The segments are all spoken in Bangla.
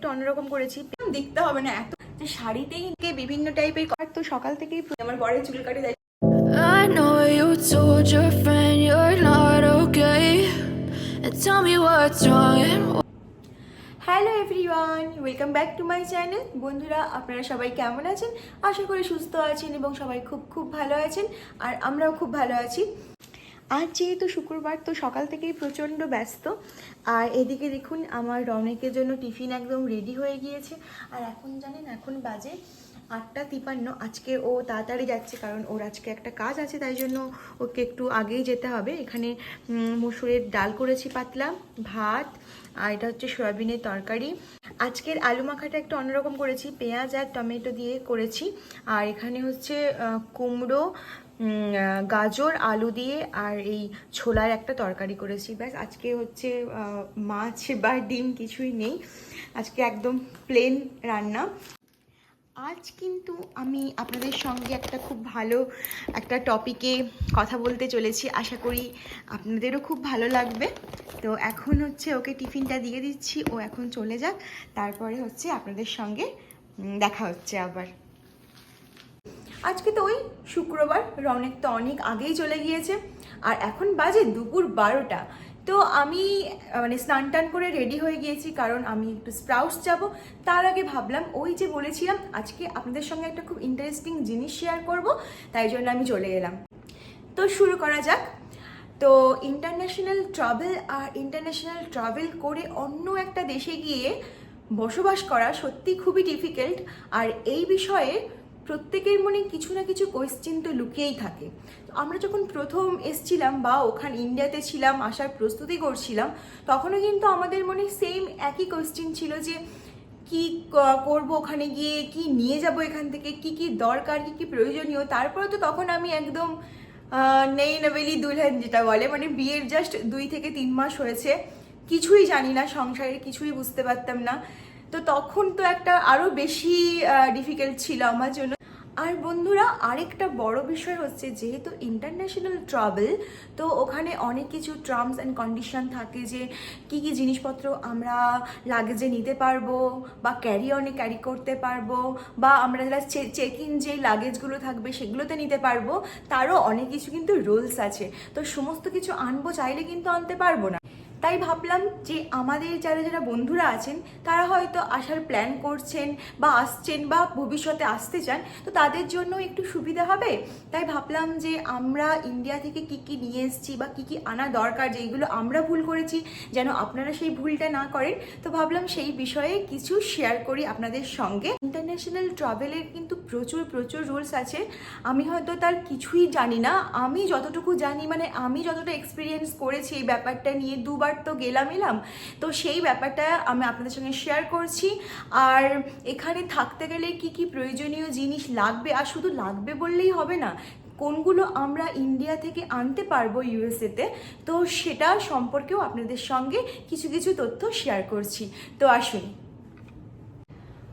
একটু অন্যরকম করেছি। দেখতে হবে না এত যে শাড়িতেই বিভিন্ন টাইপের কর তো সকাল থেকেই আমার বরের চুল কাটে দেয়। I know you told your friend you're not okay. And tell me what's wrong and hello everyone welcome back to my channel বন্ধুরা আপনারা সবাই কেমন আছেন? আশা করি সুস্থ আছেন এবং সবাই খুব খুব ভালো আছেন আর আমরাও খুব ভালো আছি। আজ যেহেতু শুক্রবার, তো সকাল থেকেই প্রচণ্ড ব্যস্ত। আর এদিকে দেখুন, আমার রনেকের জন্য টিফিন একদম রেডি হয়ে গিয়েছে। আর এখন জানেন, এখন বাজে আটটা তিপান্ন। আজকে ও তাড়াতাড়ি যাচ্ছে কারণ ওর আজকে একটা কাজ আছে, তাই জন্য ওকে একটু আগেই যেতে হবে। এখানে মুসুরের ডাল করেছি পাতলা, ভাত, আর এটা হচ্ছে সয়াবিনের তরকারি। আজকের আলু মাখাটা একটু অন্যরকম করেছি, পেঁয়াজ আর টমেটো দিয়ে করেছি। আর এখানে হচ্ছে কুমড়ো গাজর, আলু দিয়ে আর এই ছোলার একটা তরকারি করেছি। ব্যাস, আজকে হচ্ছে মাছ বা ডিম কিছুই নেই। আজকে একদম প্লেন রান্না। আজ কিন্তু আমি আপনাদের সঙ্গে একটা খুব ভালো একটা টপিকে কথা বলতে চলেছি। আশা করি আপনাদেরও খুব ভালো লাগবে। তো এখন হচ্ছে ওকে টিফিনটা দিয়ে দিচ্ছি, ও এখন চলে যাক। তারপরে হচ্ছে আপনাদের সঙ্গে দেখা হচ্ছে আবার। আজকে তো ওই শুক্রবার রনেক তো অনেক আগেই চলে গিয়েছে। আর এখন বাজে দুপুর বারোটা। তো আমি মানে স্নান টান করে রেডি হয়ে গিয়েছি, কারণ আমি একটু স্প্রাউস যাব তার আগে ভাবলাম, ওই যে বলেছিলাম, আজকে আপনাদের সঙ্গে একটা খুব ইন্টারেস্টিং জিনিস শেয়ার করব, তাই জন্য আমি চলে এলাম। তো শুরু করা যাক। তো ইন্টারন্যাশনাল ট্রাভেল আর ইন্টারন্যাশনাল ট্রাভেল করে অন্য একটা দেশে গিয়ে বসবাস করা সত্যি খুবই ডিফিকাল্ট আর এই বিষয়ে প্রত্যেকের মনে কিছু না কিছু কোয়েশ্চেন তো লুকিয়েই থাকে। তো আমরা যখন প্রথম এসছিলাম বা ওখান ইন্ডিয়াতে ছিলাম, আসার প্রস্তুতি করছিলাম, তখনও কিন্তু আমাদের মনে সেম একই কোয়েশ্চেন ছিল যে, কি করব ওখানে গিয়ে, কি নিয়ে যাব এখান থেকে, কি কি দরকার, কি কি প্রয়োজনীয়? তারপরে তো তখন আমি একদম নেই নবেলি দুলহান যেটা বলে মানে বিয়ের জাস্ট দুই থেকে তিন মাস হয়েছে। কিছুই জানি না, সংসারের কিছুই বুঝতে পারতাম না। তো তখন তো একটা আরও বেশি ডিফিকাল্ট ছিল আমার জন্য। আর বন্ধুরা, আরেকটা বড় বিষয় হচ্ছে যেহেতু ইন্টারন্যাশনাল ট্রাভেল তো ওখানে অনেক কিছু টার্মস অ্যান্ড কন্ডিশন থাকে যে কি কি জিনিসপত্র আমরা লাগেজে নিতে পারব বা ক্যারি অনে ক্যারি করতে পারব বা আমরা যারা চেক ইন যে লাগেজগুলো থাকবে সেগুলোতে নিতে পারব, তারও অনেক কিছু কিন্তু রুলস আছে। তো সমস্ত কিছু আনব চাইলে কিন্তু আনতে পারব না। তাই ভাবলাম যে আমাদের যারা যারা বন্ধুরা আছেন, তারা হয়তো আসার প্ল্যান করছেন বা আসছেন বা ভবিষ্যতে আসতে চান, তো তাদের জন্য একটু সুবিধা হবে? তাই ভাবলাম যে আমরা ইন্ডিয়া থেকে কি কি নিয়ে এসেছি বা কি কি আনা দরকার যেইগুলো আমরা ভুল করেছি, যেন আপনারা সেই ভুলটা না করেন, তো ভাবলাম সেই বিষয়ে কিছু শেয়ার করি আপনাদের সঙ্গে। ইন্টারন্যাশনাল ট্রাভেলের কিন্তু প্রচুর প্রচুর রুলস আছে। আমি হয়তো তার কিছুই জানি না। আমি যতটুকু জানি মানে আমি যতটা এক্সপিরিয়েন্স করেছি এই ব্যাপারটা নিয়ে দুবার তো গেলাম, এলাম। তো সেই ব্যাপারটা আমি আপনাদের সঙ্গে শেয়ার করছি। আর এখানে থাকতে গেলে কি কি প্রয়োজনীয় জিনিস লাগবে? আর শুধু লাগবে বললেই হবে না, কোনগুলো আমরা ইন্ডিয়া থেকে আনতে পারব ইউএসএতে তো সেটা সম্পর্কেও আপনাদের সঙ্গে কিছু কিছু তথ্য শেয়ার করছি। তো আসুন।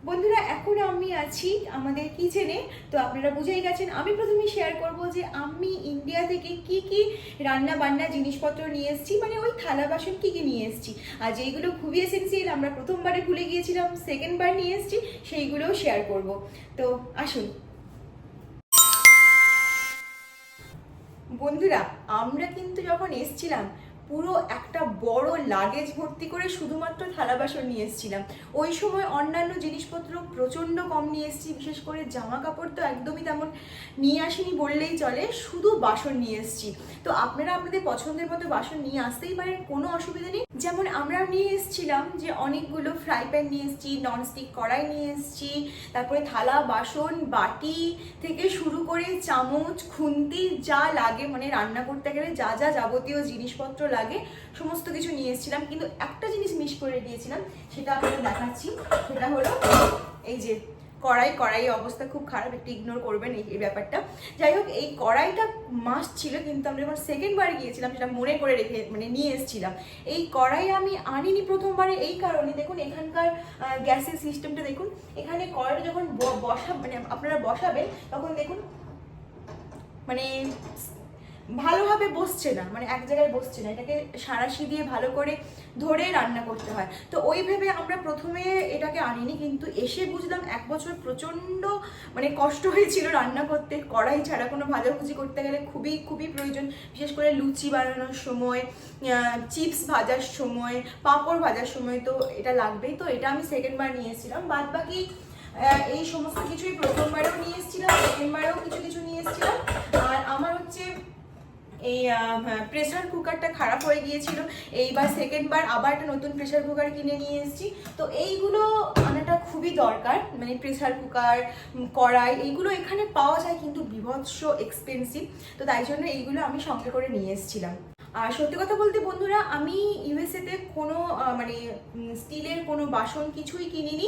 বন্ধুরা, এখন আমি আছি আমাদের কিচেনে। তো আপনারা বুঝেই গেছেন, আমি প্রথমে শেয়ার করব যে আমি ইন্ডিয়া থেকে কি কি রান্না বান্না জিনিসপত্র নিয়ে এসেছি মানে ওই থালা বাসন কী কী নিয়ে এসেছি। আর যেইগুলো খুবই এসেন্সিয়াল আমরা প্রথমবারে ভুলে গিয়েছিলাম সেকেন্ডবার নিয়ে এসেছি, সেইগুলোও শেয়ার করব। তো আসুন। বন্ধুরা, আমরা কিন্তু যখন এসছিলাম পুরো একটা বড় লাগেজ ভর্তি করে শুধুমাত্র থালা বাসন নিয়ে এসেছিলাম। ওই সময় অন্যান্য জিনিসপত্র প্রচণ্ড কম নিয়ে এসেছি, বিশেষ করে জামা কাপড় তো একদমই তেমন নিয়ে আসিনি বললেই চলে, শুধু বাসন নিয়ে এসেছি। তো আপনারা আপনাদের পছন্দের মতো বাসন নিয়ে আসতেই পারেন, কোনো অসুবিধা নেই। যেমন আমরা নিয়ে এসেছিলাম যে অনেকগুলো ফ্রাই প্যান নিয়ে এসেছি ননস্টিক কড়াই নিয়ে এসেছি, তারপরে থালা বাসন, বাটি থেকে শুরু করে চামচ, খুন্তি, যা লাগে মানে রান্না করতে গেলে যা যা যাবতীয় জিনিসপত্র লাগে সমস্ত কিছু নিয়ে এসেছিলাম, কিন্তু একটা জিনিস মিস করে দিয়েছিলাম সেটা আপনাদের দেখাচ্ছি। সেটা হলো, এই যে কড়াই কড়াই অবস্থা খুব খারাপ, একটু ইগনোর করবেন এই ব্যাপারটা। যাই হোক, এই কড়াইটা মাস্ট ছিল, কিন্তু আমরা যখন সেকেন্ড বারে গিয়েছিলাম, সেটা মনে করে রেখে মানে নিয়ে এসেছিলাম। এই কড়াই আমি আনিনি প্রথমবারে এই কারণে। দেখুন, এখানকার গ্যাসের সিস্টেমটা দেখুন, এখানে কড়াইটা যখন বসা মানে আপনারা বসাবেন, তখন দেখুন মানে ভালোভাবে বসছে না মানে এক জায়গায় বসছে না, এটাকে সাঁড়াশি দিয়ে ভালো করে ধরে রান্না করতে হয়। তো ওই ভেবে আমরা প্রথমে এটাকে আনিনি, কিন্তু এসে বুঝলাম এক বছর প্রচণ্ড মানে কষ্ট হয়েছিল রান্না করতে। কড়াই ছাড়া কোনো ভাজাভুজি করতে গেলে খুবই খুবই প্রয়োজন। বিশেষ করে লুচি বানানোর সময় চিপস ভাজার সময়, পাঁপড় ভাজার সময় তো এটা লাগবেই। তো এটা আমি সেকেন্ডবার নিয়ে এসেছিলাম বাদ বাকি এই সমস্ত কিছুই প্রথমবারেও নিয়ে এসেছিলাম সেকেন্ডবারেও কিছু কিছু নিয়ে এসেছিলাম। আর আমার হচ্ছে এই প্রেসার কুকারটা খারাপ হয়ে গিয়েছিল। এইবার সেকেন্ডবার আবার একটা নতুন প্রেসার কুকার কিনে নিয়ে এসেছি। তো এইগুলো আনাটা খুবই দরকার মানে প্রেসার কুকার কড়াই, এইগুলো এখানে পাওয়া যায় কিন্তু বিভৎস এক্সপেন্সিভ তো তাই জন্য এইগুলো আমি সঙ্গে করে নিয়ে এসেছিলাম। আর সত্যি কথা বলতে বন্ধুরা, আমি ইউএসএতে কোনো মানে স্টিলের কোনো বাসন কিছুই কিনিনি।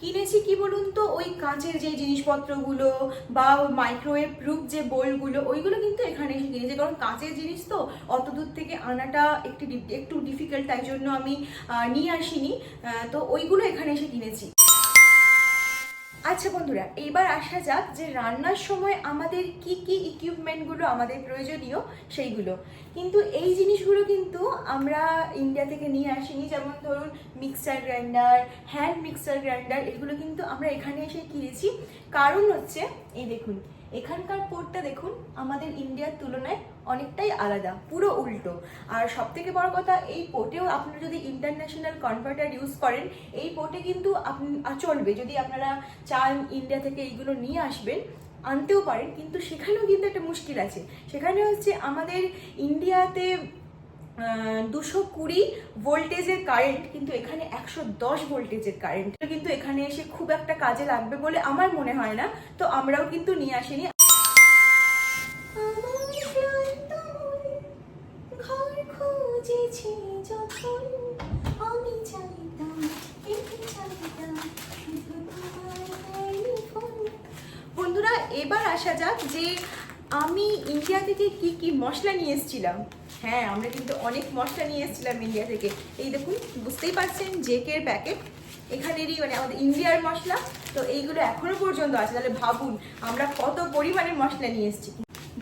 কিনেছি কি বলুন তো, ওই কাঁচের যে জিনিসপত্রগুলো বা মাইক্রোওয়েভ প্রুফ যে বোলগুলো, ওইগুলো কিন্তু এখানে এসে কিনেছি। কারণ কাঁচের জিনিস তো অত দূর থেকে আনাটা একটু একটু ডিফিকাল্ট তাই জন্য আমি নিয়ে আসিনি। তো ওইগুলো এখানে এসে কিনেছি। আচ্ছা বন্ধুরা এইবার আসা যাক যে রান্নার সময় আমাদের কি কি ইকুইপমেন্টগুলো আমাদের প্রয়োজনীয় সেইগুলো। কিন্তু এই জিনিসগুলো কিন্তু আমরা ইন্ডিয়া থেকে নিয়ে আসিনি, যেমন ধরুন mixer grinder hand mixer grinder এগুলো কিন্তু আমরা এখানে এসে কিনেছি। কারণ হচ্ছে, এই দেখুন এখানকার পোর্টটা দেখুন, আমাদের ইন্ডিয়ার তুলনায় অনেকটাই আলাদা, পুরো উল্টো। আর সব থেকে বড় কথা, এই পোর্টেও আপনারা যদি ইন্টারন্যাশনাল কনভার্টার ইউজ করেন, এই পোর্টে কিন্তু আপনি চলবে। যদি আপনারা চান ইন্ডিয়া থেকে এইগুলো নিয়ে আসবেন, আনতেও পারেন, কিন্তু সেখানেও কিন্তু একটা মুশকিল আছে। সেখানে হচ্ছে আমাদের ইন্ডিয়াতে দুশো কুড়ি ভোল্টেজের কারেন্ট কিন্তু এখানে একশো দশ ভোল্টেজের কারেন্ট কিন্তু এখানে এসে খুব একটা কাজে লাগবে বলে আমার মনে হয় না তো আমরাও কিন্তু নিয়ে আসিনি। বন্ধুরা এবার আসা যাক যে আমি ইন্ডিয়া থেকে কি কি মশলা নিয়ে এসেছিলাম। হ্যাঁ আমরা কিন্তু অনেক মশলা নিয়ে এসেছিলাম ইন্ডিয়া থেকে। এই দেখুন, বুঝতেই পারছেন জেকের প্যাকেট এখানেরই মানে আমাদের ইন্ডিয়ার মশলা। তো এইগুলো এখনও পর্যন্ত আছে। তাহলে ভাবুন, আমরা কত পরিমাণে মশলা নিয়ে এসেছি।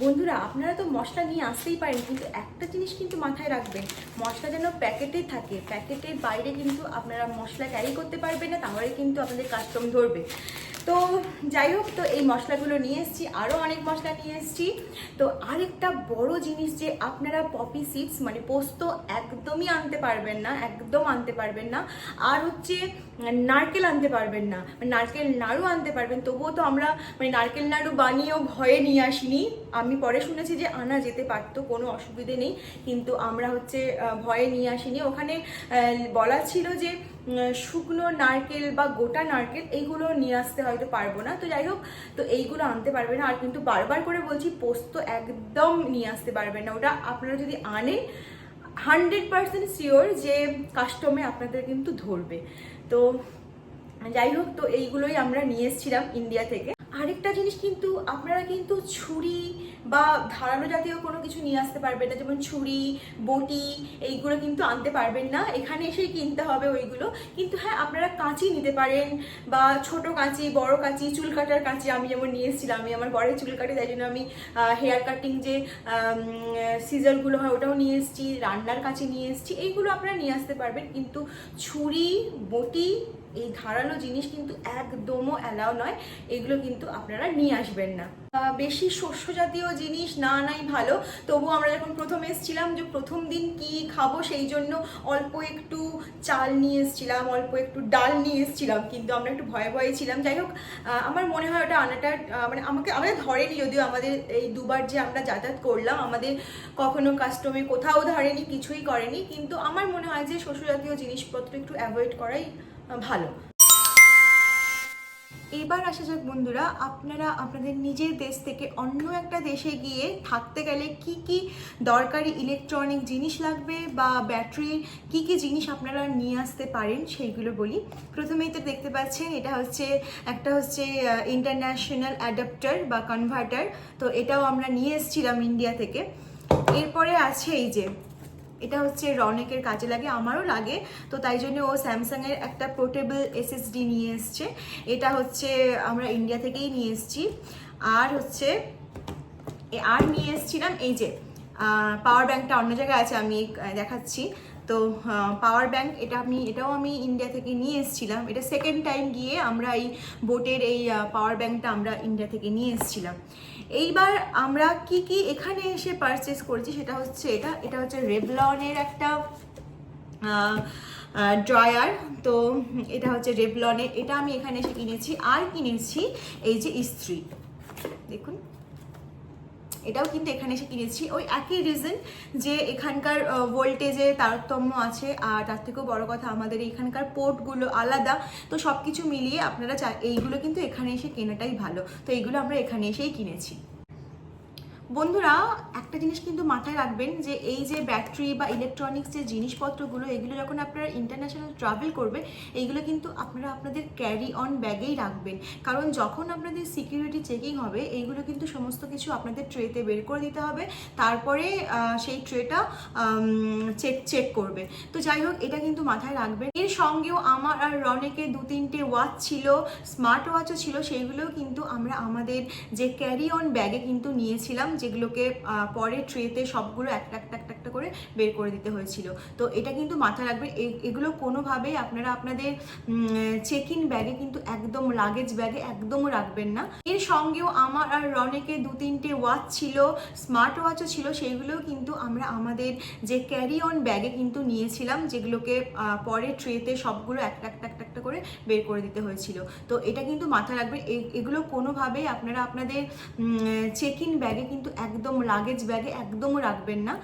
বন্ধুরা, আপনারা তো মশলা নিয়ে আসতেই পারেন, কিন্তু একটা জিনিস কিন্তু মাথায় রাখবেন। মশলা যেন প্যাকেটে থাকে, প্যাকেটের বাইরে কিন্তু আপনারা মশলা ক্যারি করতে পারবেন না, তাহলে কিন্তু আপনাদের কাস্টম ধরবে। তো যাই হোক, তো এই মশলাগুলো নিয়ে এসেছি আরও অনেক মশলা নিয়ে এসেছি। তো আরেকটা বড় জিনিস যে আপনারা পপি সিডস মানে পোস্ত একদমই আনতে পারবেন না, একদম আনতে পারবেন না। আর হচ্ছে নারকেল আনতে পারবেন না মানে নারকেল নাড়ু আনতে পারবেন। তবুও তো আমরা মানে নারকেল নাড়ু বানিয়েও ভয়ে নিয়ে আসিনি। আমি পরে শুনেছি যে আনা যেতে পারতো, কোনো অসুবিধে নেই। কিন্তু আমরা হচ্ছে ভয়ে নিয়ে আসিনি। ওখানে বলা ছিল যে শুকনো নারকেল বা গোটা নারকেল এইগুলো নিয়ে আসতে হয়তো পারব না। তো যাই হোক, তো এইগুলো আনতে পারবে না। আর কিন্তু বারবার করে বলছি, পোস্ত একদম নিয়ে আসতে পারবেন না। ওটা আপনারা যদি আনেন হান্ড্রেড পার্সেন্ট শিওর যে কাস্টমে আপনাদের কিন্তু ধরবে। তো যাই হোক, তো এইগুলোই আমরা নিয়ে এসেছিলাম ইন্ডিয়া থেকে। আরেকটা জিনিস কিন্তু, আপনারা কিন্তু ছুরি বা ধারালো জাতীয় কোনো কিছু নিয়ে আসতে পারবেন না, যেমন ছুরি, বটি, এইগুলো কিন্তু আনতে পারবেন না। এখানে এসেই কিনতে হবে ওইগুলো। কিন্তু হ্যাঁ আপনারা কাঁচি নিতে পারেন বা ছোট কাঁচি, বড় কাঁচি, চুল কাটার কাঁচি আমি যেমন নিয়ে এসেছিলাম, আমি আমার বরের চুল কাটে, তাই জন্য আমি হেয়ার কাটিং যে সিজারগুলো হয় ওটাও নিয়ে এসেছি, রান্নার কাছে নিয়ে এসেছি, এইগুলো আপনারা নিয়ে আসতে পারবেন। কিন্তু ছুরি, বটি এই ধারালো জিনিস কিন্তু একদমও অ্যালাউ নয়, এগুলো কিন্তু আপনারা নিয়ে আসবেন না। বেশি শস্য জাতীয় জিনিস না, নাই ভালো তবু আমরা যখন প্রথম এসেছিলাম যে প্রথম দিন কি খাব সেই জন্য অল্প একটু চাল নিয়ে এসেছিলাম, অল্প একটু ডাল নিয়ে এসেছিলাম, কিন্তু আমরা একটু ভয়ে ভয়ে ছিলাম। যাই হোক আমার মনে হয় ওটা আনাটা মানে আমাকে আমাদের ধরেনি যদিও আমাদের এই দুবার যে আমরা যাতায়াত করলাম, আমাদের কখনো কাস্টমে কোথাও ধরেনি, কিছুই করেনি, কিন্তু আমার মনে হয় যে শস্য জাতীয় জিনিসপত্র একটু অ্যাভয়েড করাই ভালো। এবার আসা যাক বন্ধুরা, আপনারা আপনাদের নিজের দেশ থেকে অন্য একটা দেশে গিয়ে থাকতে গেলে কি কি দরকারি ইলেকট্রনিক জিনিস লাগবে বা ব্যাটারি কি কি জিনিস আপনারা নিয়ে আসতে পারেন সেইগুলো বলি। প্রথমেই তো দেখতে পাচ্ছেন এটা হচ্ছে, একটা হচ্ছে ইন্টারন্যাশনাল অ্যাডাপ্টার বা কনভার্টার তো এটাও আমরা নিয়ে এসেছিলাম ইন্ডিয়া থেকে। এরপরে আছে এই যে এটা হচ্ছে রনেকের কাজে লাগে, আমারও লাগে। তো তাই জন্য ও স্যামসাংয়ের একটা পোর্টেবল এসএসডি নিয়ে এসছে। এটা হচ্ছে আমরা ইন্ডিয়া থেকেই নিয়ে এসেছি। আর হচ্ছে আর নিয়ে এসেছিলাম, এই যে পাওয়ার ব্যাংকটা অন্য জায়গায় আছে, আমি দেখাচ্ছি। তো পাওয়ার ব্যাংক, এটা আমি, এটাও আমি ইন্ডিয়া থেকে নিয়ে এসেছিলাম। এটা সেকেন্ড টাইম গিয়ে আমরা এই বোটের এই পাওয়ার ব্যাংকটা আমরা ইন্ডিয়া থেকে নিয়ে এসেছিলাম। এইবার আমরা কি কি এখানে এসে পারচেস করেছি সেটা হচ্ছে এটা এটা হচ্ছে রেভলনের একটা ড্রয়ার তো এটা হচ্ছে রেভলনের এটা আমি এখানে এসে কিনেছি। আর কিনেছি এই যে ইস্ত্রি। দেখুন। এটাও কিন্তু এখানে এসে কিনেছি। ওই একই রিজন যে এখানকার ভোল্টেজে তারতম্য আছে, আর তার থেকেও বড় কথা আমাদের এখানকার পোর্টগুলো আলাদা। তো সব কিছু মিলিয়ে আপনারা এইগুলো কিন্তু এখানে এসে কেনাটাই ভালো। তো এইগুলো আমরা এখানে এসেই কিনেছি। বন্ধুরা, একটা জিনিস কিন্তু মাথায় রাখবেন যে এই যে ব্যাটারি বা ইলেকট্রনিক্স যে জিনিসপত্রগুলো, এগুলো যখন আপনারা ইন্টারন্যাশনাল ট্রাভেল করবে, এইগুলো কিন্তু আপনারা আপনাদের ক্যারি অন ব্যাগেই রাখবেন। কারণ যখন আপনাদের সিকিউরিটি চেকিং হবে, এইগুলো কিন্তু সমস্ত কিছু আপনাদের ট্রেতে বের করে দিতে হবে। তারপরে সেই ট্রেটা চেক চেক করবে। তো যাই হোক, এটা কিন্তু মাথায় রাখবেন। এর সঙ্গেও আমার আর রনেকে দু তিনটে ওয়াচ ছিল স্মার্ট ওয়াচও ছিল, সেইগুলোও কিন্তু আমরা আমাদের যে ক্যারি অন ব্যাগে কিন্তু নিয়েছিলাম। যেগুলোকে পরে ট্রেতে সবগুলো একটা একটা একটা একটা করে বের করে দিতে হয়েছিল। তো এটা কিন্তু মাথায় রাখবেন এগুলো কোনোভাবেই আপনারা আপনাদের চেক ইন ব্যাগে কিন্তু একদম লাগেজ ব্যাগে একদমও রাখবেন না। এর সঙ্গেও আমার আর রনেকের দু তিনটে ওয়াচ ছিল স্মার্ট ওয়াচও ছিল সেইগুলোও কিন্তু আমরা আমাদের যে ক্যারি অন ব্যাগে কিন্তু নিয়েছিলাম, যেগুলোকে পরে ট্রেতে সবগুলো একটা একটা একটা একটা করে বের করে দিতে হয়েছিল। তো এটা কিন্তু মাথায় রাখবেন এগুলো কোনোভাবেই আপনারা আপনাদের চেক ইন ব্যাগে কিন্তু একদম লাগেজ ব্যাগে একদমও রাখবেন না।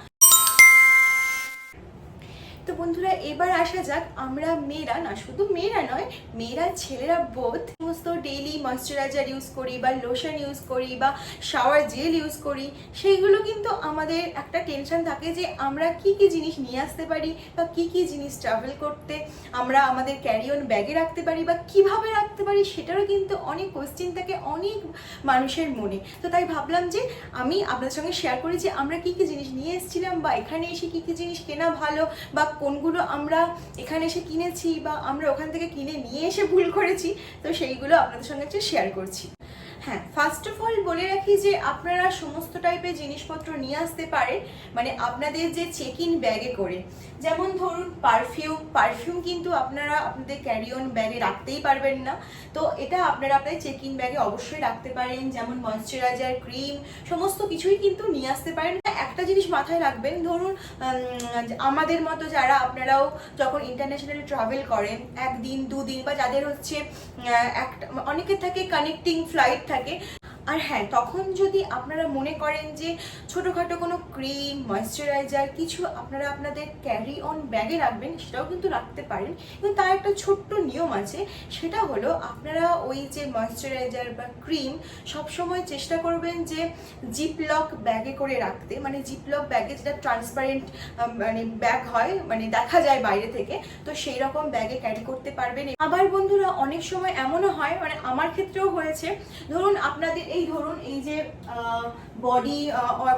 তো বন্ধুরা, এবার আসা যাক। আমরা মেয়েরা না, শুধু মেয়েরা নয়, মেয়েরা ছেলেরা বোধ সমস্ত ডেইলি ময়শ্চারাইজার ইউজ করি বা লোশন ইউজ করি বা শাওয়ার জেল ইউজ করি, সেইগুলো কিন্তু আমাদের একটা টেনশন থাকে যে আমরা কি কি জিনিস নিয়ে আসতে পারি বা কি কি জিনিস ট্রাভেল করতে, আমরা আমাদের ক্যারি অন ব্যাগে রাখতে পারি বা কীভাবে রাখতে পারি, সেটারও কিন্তু অনেক কোয়েশ্চেন থাকে অনেক মানুষের মনে। তো তাই ভাবলাম যে আমি আপনার সঙ্গে শেয়ার করি যে আমরা কি কি জিনিস নিয়ে এসেছিলাম বা এখানে এসে কি কি জিনিস কেনা ভালো বা কোনগুলো আমরা এখানে এসে কিনেছি বা আমরা ওখান থেকে কিনে নিয়ে এসে ভুল করেছি, তো সেইগুলো আপনাদের সঙ্গে একটু শেয়ার করছি। হ্যাঁ ফার্স্ট অফ অল বলে রাখি যে আপনারা সমস্ত টাইপের জিনিসপত্র নিয়ে আসতে পারে মানে আপনাদের যে চেক ইন ব্যাগে করে যেমন ধরুন পারফিউম পারফিউম কিন্তু আপনারা আপনাদের ক্যারি অন ব্যাগে রাখতেই পারবেন না। তো এটা আপনারা আপনাদের চেক ইন ব্যাগে অবশ্যই রাখতে পারেন। যেমন ময়শ্চারাইজার ক্রিম সমস্ত কিছুই কিন্তু নিয়ে আসতে পারেন। একটা জিনিস মাথায় রাখবেন, ধরুন আমাদের মতো যারা আপনারাও যখন ইন্টারন্যাশনাল ট্রাভেল করেন, একদিন, দুদিন বা যাদের হচ্ছে একটা, অনেকের থাকে কানেক্টিং ফ্লাইট থাকে। আর হ্যাঁ তখন যদি আপনারা মনে করেন যে ছোটোখাটো কোনো ক্রিম, ময়শ্চারাইজার কিছু আপনারা আপনাদের ক্যারি অন ব্যাগে রাখবেন, সেটাও কিন্তু রাখতে পারেন। কিন্তু তার একটা ছোট্ট নিয়ম আছে, সেটা হলো আপনারা ওই যে ময়শ্চারাইজার বা ক্রিম সবসময় চেষ্টা করবেন যে জিপলক ব্যাগে করে রাখতে। মানে জিপলক ব্যাগে যেটা ট্রান্সপারেন্ট মানে ব্যাগ হয় মানে দেখা যায় বাইরে থেকে, তো সেই রকম ব্যাগে ক্যারি করতে পারবেন। আবার বন্ধুরা, অনেক সময় এমনও হয় মানে আমার ক্ষেত্রেও হয়েছে। ধরুন আপনাদের এই ধরুন, এই যে বডি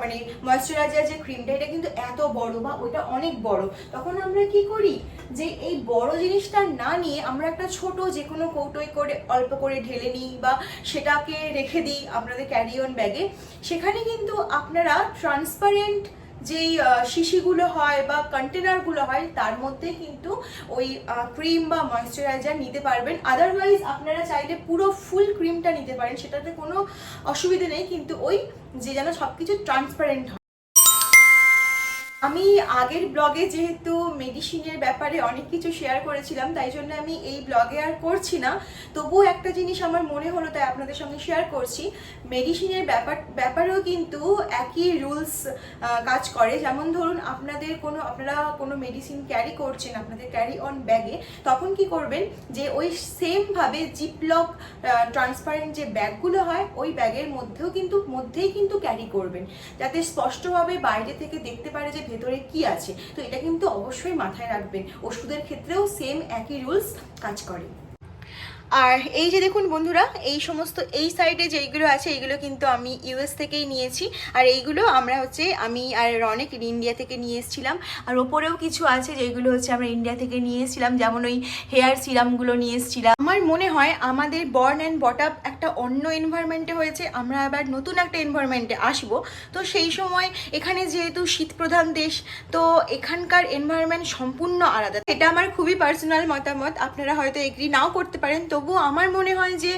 মানে ময়শ্চারাইজার যে ক্রিমটা এটা কিন্তু এত বড় বা ওইটা অনেক বড়। তখন আমরা কি করি? যে এই বড় জিনিসটা না নিয়ে আমরা একটা ছোট যে কোনো কৌটোই করে, অল্প করে ঢেলে নিই বা সেটাকে রেখে দিই আপনাদের ক্যারি অন ব্যাগে সেখানে কিন্তু আপনারা ট্রান্সপারেন্ট যেই শিশিগুলো হয় বা কন্টেনারগুলো হয়, তার মধ্যে কিন্তু ওই ক্রিম বা ময়শ্চারাইজার নিতে পারবেন। আদারওয়াইজ আপনারা চাইলে পুরো ফুল ক্রিমটা নিতে পারেন। সেটাতে কোনো অসুবিধে নেই। কিন্তু ওই যে যেন সব কিছু ট্রান্সপারেন্ট হয়। আমি আগের ব্লগে যেহেতু মেডিসিনের ব্যাপারে অনেক কিছু শেয়ার করেছিলাম, তাই জন্য আমি এই ব্লগে আর করছি না। তবুও একটা জিনিস আমার মনে হলো, তাই আপনাদের সঙ্গে শেয়ার করছি। মেডিসিনের ব্যাপার, ব্যাপারেও কিন্তু একই রুলস কাজ করে। যেমন ধরুন, আপনাদের কোনো, আপনারা কোনো মেডিসিন ক্যারি করছেন, আপনাদের ক্যারি অন ব্যাগে তখন কি করবেন যে ওই সেমভাবে জিপলক ট্রান্সপারেন্ট যে ব্যাগগুলো হয়, ওই ব্যাগের মধ্যেও কিন্তু, মধ্যেই কিন্তু ক্যারি করবেন। যাতে স্পষ্টভাবে বাইরে থেকে দেখতে পারে যে ভেতরে কি আছে? তো এটা কিন্তু অবশ্যই মাথায় রাখবেন। ওষুধের ক্ষেত্রেও সেম একই রুলস কাজ করে। আর এই যে দেখুন বন্ধুরা, এই সমস্ত এই সাইডে যেইগুলো আছে, এইগুলো কিন্তু আমি ইউএস থেকেই নিয়েছি। আর এইগুলো আমরা হচ্ছে, আমি আর রনেক ইন্ডিয়া থেকে নিয়ে এসেছিলাম। আর ওপরেও কিছু আছে যেগুলো হচ্ছে আমরা ইন্ডিয়া থেকে নিয়ে এসেছিলাম, যেমন ওই হেয়ার সিরামগুলো নিয়ে এসেছিলাম। আমার মনে হয় আমাদের বর্ন অ্যান্ড বট আপ একটা অন্য এনভায়রনমেন্টে হয়েছে, আমরা আবার নতুন একটা এনভায়রনমেন্টে আসব। তো সেই সময় এখানে যেহেতু শীত প্রধান দেশ, তো এখানকার এনভায়রনমেন্ট সম্পূর্ণ আলাদা। এটা আমার খুবই পার্সোনাল মতামত, আপনারা হয়তো এগ্রি নাও করতে পারেন। তবুও আমার মনে হয় যে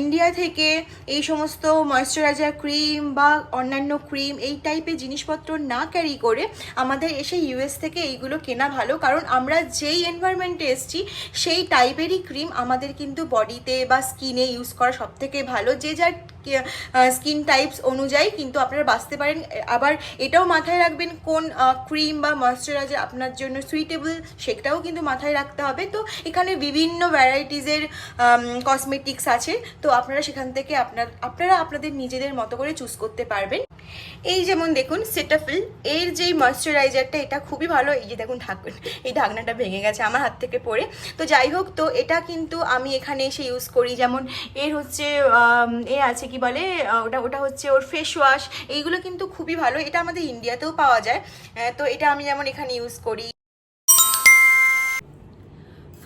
ইন্ডিয়া থেকে এই সমস্ত ময়শ্চারাইজার ক্রিম বা অন্যান্য ক্রিম এই টাইপের জিনিসপত্র না ক্যারি করে আমাদের এসে ইউএস থেকে এইগুলো কেনা ভালো। কারণ আমরা যেই এনভায়রনমেন্টে এসেছি, সেই টাইপেরই ক্রিম আমাদের কিন্তু বডিতে বা স্কিনে ইউজ করা সবথেকে ভালো। যে যার স্কিন টাইপস অনুযায়ী কিন্তু আপনারা বাঁচতে পারেন। আবার এটাও মাথায় রাখবেন কোন ক্রিম বা ময়শ্চারাইজার আপনার জন্য সুইটেবল সেটাও কিন্তু মাথায় রাখতে হবে। তো এখানে বিভিন্ন ভ্যারাইটিসের কসমেটিক্স আছে। তো আপনারা সেখান থেকে আপনার, আপনারা আপনাদের নিজেদের মতো করে চুজ করতে পারবেন। এই যেমন দেখুন সেটাফিল এর যেই ময়শ্চারাইজারটা এটা খুবই ভালো। এই যে দেখুন ঢাকুন, এই ঢাকনাটা ভেঙে গেছে আমার হাত থেকে পড়ে। তো যাই হোক, তো এটা কিন্তু আমি এখানে এসে ইউজ করি। যেমন এর হচ্ছে এ আছে কি বলে? ওটা ওটা হচ্ছে ওর ফেস ওয়াশ এইগুলো কিন্তু খুবই ভালো। এটা আমাদের ইন্ডিয়াতেও পাওয়া যায়। তো এটা আমি যেমন এখানে ইউজ করি।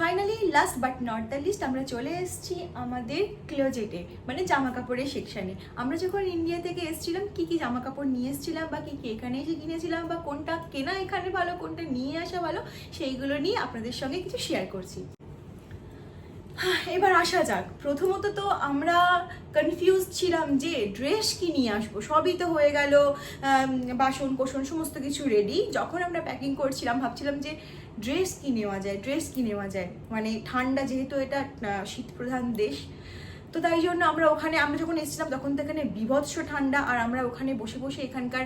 Finally last but not the least আমরা চলে এসেছি আমাদের ক্লোজেটে মানে জামা কাপড়ের সেকশানে আমরা যখন ইন্ডিয়া থেকে এসেছিলাম, কী কী জামা কাপড় নিয়ে এসেছিলাম, বা কী কী এখানে এসে কিনেছিলাম, বা কোনটা কেনা এখানে ভালো, কোনটা নিয়ে আসা ভালো, সেইগুলো নিয়ে আপনাদের সঙ্গে কিছু শেয়ার করছি। এবার আসা যাক। প্রথমত তো আমরা কনফিউজ ছিলাম যে ড্রেস কি নিয়ে আসব। সবই তো হয়ে গেল বাসন কোসন সমস্ত কিছু রেডি যখন আমরা প্যাকিং করছিলাম ভাবছিলাম যে ড্রেস কি নেওয়া যায় ড্রেস কি নেওয়া যায়? মানে ঠান্ডা যেহেতু এটা আহ, শীতপ্রধান দেশ। তো তাই জন্য আমরা ওখানে আমরা যখন এসেছিলাম তখন তো এখানে বিভৎস ঠান্ডা। আর আমরা ওখানে বসে বসে এখানকার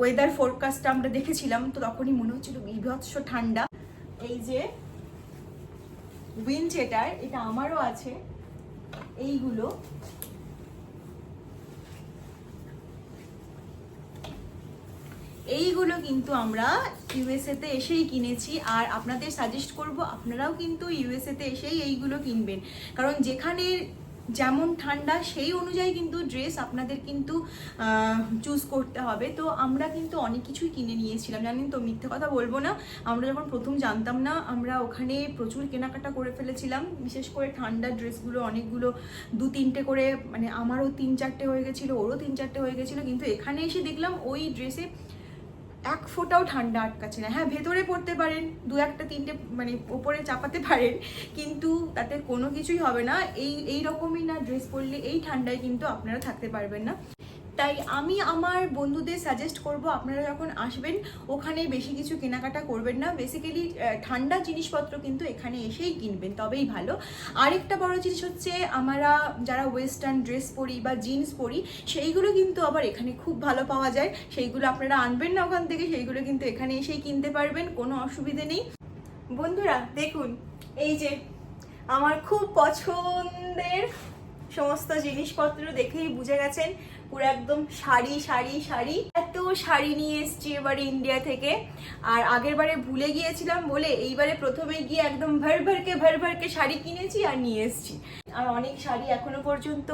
ওয়েদার ফোরকাস্টটা আমরা দেখেছিলাম। তো তখনই মনে হচ্ছিল বিভৎস ঠান্ডা। এই যে উইন চেটার এটা আমারও আছে। এইগুলো। এইগুলো কিন্তু আমরা ইউএসএতে এসেই কিনেছি, আর আপনাদের সাজেস্ট করব, আপনারাও কিন্তু ইউএসএতে এসেই এইগুলো কিনবেন। কারণ যেখানে যেমন ঠান্ডা, সেই অনুযায়ী কিন্তু ড্রেস আপনাদের কিন্তু চুজ করতে হবে। তো আমরা কিন্তু অনেক কিছুই কিনে নিয়েছিলাম, জানেন তো? মিথ্যে কথা বলব না। আমরা যখন প্রথম জানতাম না, আমরা ওখানে প্রচুর কেনাকাটা করে ফেলেছিলাম। বিশেষ করে ঠান্ডার ড্রেসগুলো অনেকগুলো, দু তিনটে করে মানে আমারও তিন চারটে হয়ে গেছিল, ওরও তিন চারটে হয়ে গেছিল। কিন্তু এখানে এসে দেখলাম ওই ড্রেসে এক ফোটাও ঠান্ডা আটকাচ্ছে না। হ্যাঁ ভেতরে পড়তে পারেন, দু একটা, তিনটে মানে ওপরে চাপাতে পারেন, কিন্তু তাতে কোনো কিছুই হবে না। এই এই রকমই না, ড্রেস পরলে এই ঠান্ডায় কিন্তু আপনারা থাকতে পারবেন না। তাই আমি আমার বন্ধুদের সাজেস্ট করব, আপনারা যখন আসবেন, ওখানে বেশি কিছু কেনাকাটা করবেন না। বেসিক্যালি ঠান্ডা জিনিসপত্র কিন্তু এখানে এসেই কিনবেন, তবেই ভালো। আরেকটা বড় জিনিস হচ্ছে, আমরা যারা ওয়েস্টার্ন ড্রেস পরি বা জিন্স পরি, সেইগুলো কিন্তু আবার এখানে খুব ভালো পাওয়া যায়। সেইগুলো আপনারা আনবেন না ওখান থেকে, সেইগুলো কিন্তু এখানে এসেই কিনতে পারবেন, কোনো অসুবিধে নেই। বন্ধুরা, দেখুন, এই যে আমার খুব পছন্দের সমস্ত জিনিসপত্র দেখেই বুঝে গেছেন। পুরো একদম শাড়ি শাড়ি শাড়ি। এত শাড়ি নিয়ে এসেছি এবারে ইন্ডিয়া থেকে। আর আগের বারে ভুলে গিয়েছিলাম বলে এইবারে প্রথমে গিয়ে একদম ভর ভরকে ভর ভরকে শাড়ি কিনেছি আর নিয়ে এসেছি। আর অনেক শাড়ি এখনও পর্যন্ত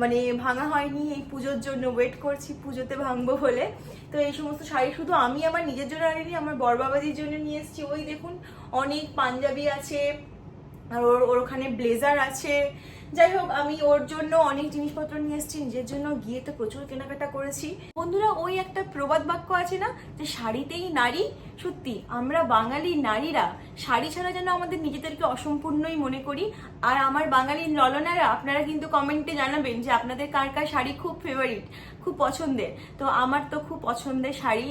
মানে ভাঙা হয়নি। এই পুজোর জন্য ওয়েট করছি, পুজোতে ভাঙবো বলে। তো এই সমস্ত শাড়ি শুধু আমি আমার নিজের জন্য আনিনি, আমার বর বাবাদির জন্য নিয়ে এসেছি। ওই দেখুন, অনেক পাঞ্জাবি আছে, আর ওর ওর ওখানে ব্লেজার আছে। যাই হোক, আমি ওর জন্য অনেক জিনিসপত্র নিয়ে এসেছি, নিজের জন্য গিয়ে তো প্রচুর কেনাকাটা করেছি। বন্ধুরা, ওই একটা প্রবাদ বাক্য আছে না, যে শাড়িতেই নারী সত্যি, আমরা বাঙালি নারীরা, শাড়ি ছাড়া যেন আমাদের নিজেদেরকে অসম্পূর্ণই মনে করি। আর আমার বাঙালি ললনারা, আপনারা কিন্তু কমেন্টে জানাবেন যে আপনাদের কার কার শাড়ি খুব ফেভারিট খুব পছন্দের। তো আমার তো খুব পছন্দের শাড়ি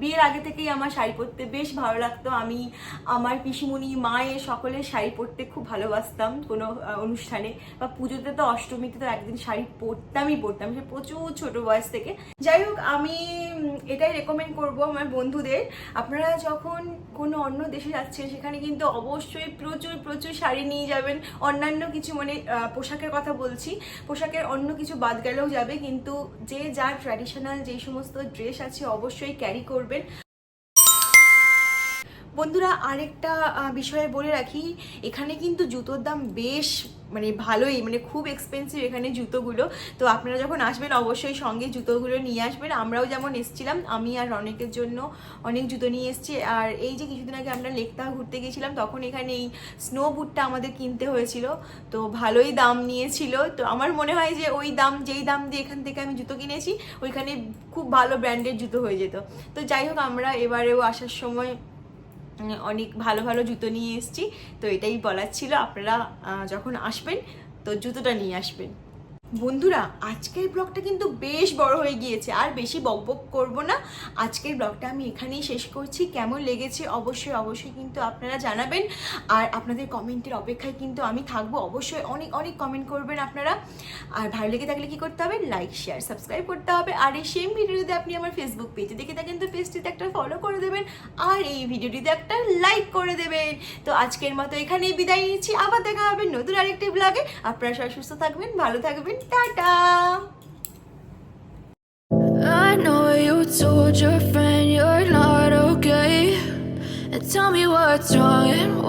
বিয়ের আগে থেকেই আমার শাড়ি পরতে বেশ ভালো লাগতো। আমি আমার পিসিমণি মায়ের সকলে শাড়ি পরতে খুব ভালোবাসতাম কোনো অনুষ্ঠানে। বা পুজোতে তো অষ্টমীতে তো একদিন শাড়ি পরতামই পরতাম, সে প্রচুর ছোট বয়স থেকে। যাই হোক, আমি এটাই রেকমেন্ড করব আমার বন্ধুদের। আপনারা যখন কোনো অন্য দেশে যাচ্ছেন সেখানে কিন্তু অবশ্যই প্রচুর প্রচুর শাড়ি নিয়ে যাবেন। অন্যান্য কিছু মানে পোশাকের কথা বলছি। পোশাকের অন্য কিছু বাদ গেলেও যাবে, কিন্তু যে যার ট্র্যাডিশনাল যে সমস্ত ড্রেস আছে, অবশ্যই ক্যারি করবেন। বন্ধুরা, আরেকটা বিষয়ে বলে রাখি, এখানে কিন্তু জুতোর দাম বেশ মানে ভালোই মানে খুব এক্সপেন্সিভ এখানে জুতোগুলো। তো আপনারা যখন আসবেন, অবশ্যই সঙ্গে জুতোগুলো নিয়ে আসবেন। আমরাও যেমন এসেছিলাম, আমি আর অনেকের জন্য অনেক জুতো নিয়ে এসেছি। আর এই যে কিছুদিন আগে আমরা লেকটা ঘুরতে গেছিলাম, তখন এখানে এই স্নো বুটটা আমাদের কিনতে হয়েছিল। তো ভালোই দাম নিয়েছিল। তো আমার মনে হয় যে ওই দাম, যেই দাম দিয়ে এখান থেকে আমি জুতো কিনেছি, ওইখানে খুব ভালো ব্র্যান্ডের জুতো হয়ে যেত। তো যাই হোক, আমরা এবারেও আসার সময় অনেক ভালো ভালো জুতো নিয়ে এসেছি, তো এটাই বলার ছিল। আপনারা যখন আসবেন, তো জুতোটা নিয়ে আসবেন। বন্ধুরা, আজকের ব্লগটা কিন্তু বেশ বড় হয়ে গিয়েছে, আর বেশি বকবক করব না। আজকের ব্লগটা আমি এখানেই শেষ করছি। কেমন লেগেছে? অবশ্যই অবশ্যই কিন্তু আপনারা জানাবেন। আর আপনাদের কমেন্টের অপেক্ষায় কিন্তু আমি থাকব। অবশ্যই অনেক অনেক কমেন্ট করবেন আপনারা। আর ভালো লেগে থাকলে কি করতে হবে? লাইক শেয়ার সাবস্ক্রাইব করতে হবে। আর এই সেম ভিডিও যদি আপনি আমার ফেসবুক পেজে দেখে থাকেন, তো পেজটিতে একটা ফলো করে দেবেন। আর এই ভিডিওটিতে একটা লাইক করে দেবেন। তো আজকের মতো এখানেই বিদায় নিচ্ছি। আবার দেখা হবে নতুন আরেকটি ব্লগে আপনারা সবাই সুস্থ থাকবেন, ভালো থাকবেন। Tata I know you told your friend you're not okay. And tell me what's wrong and why.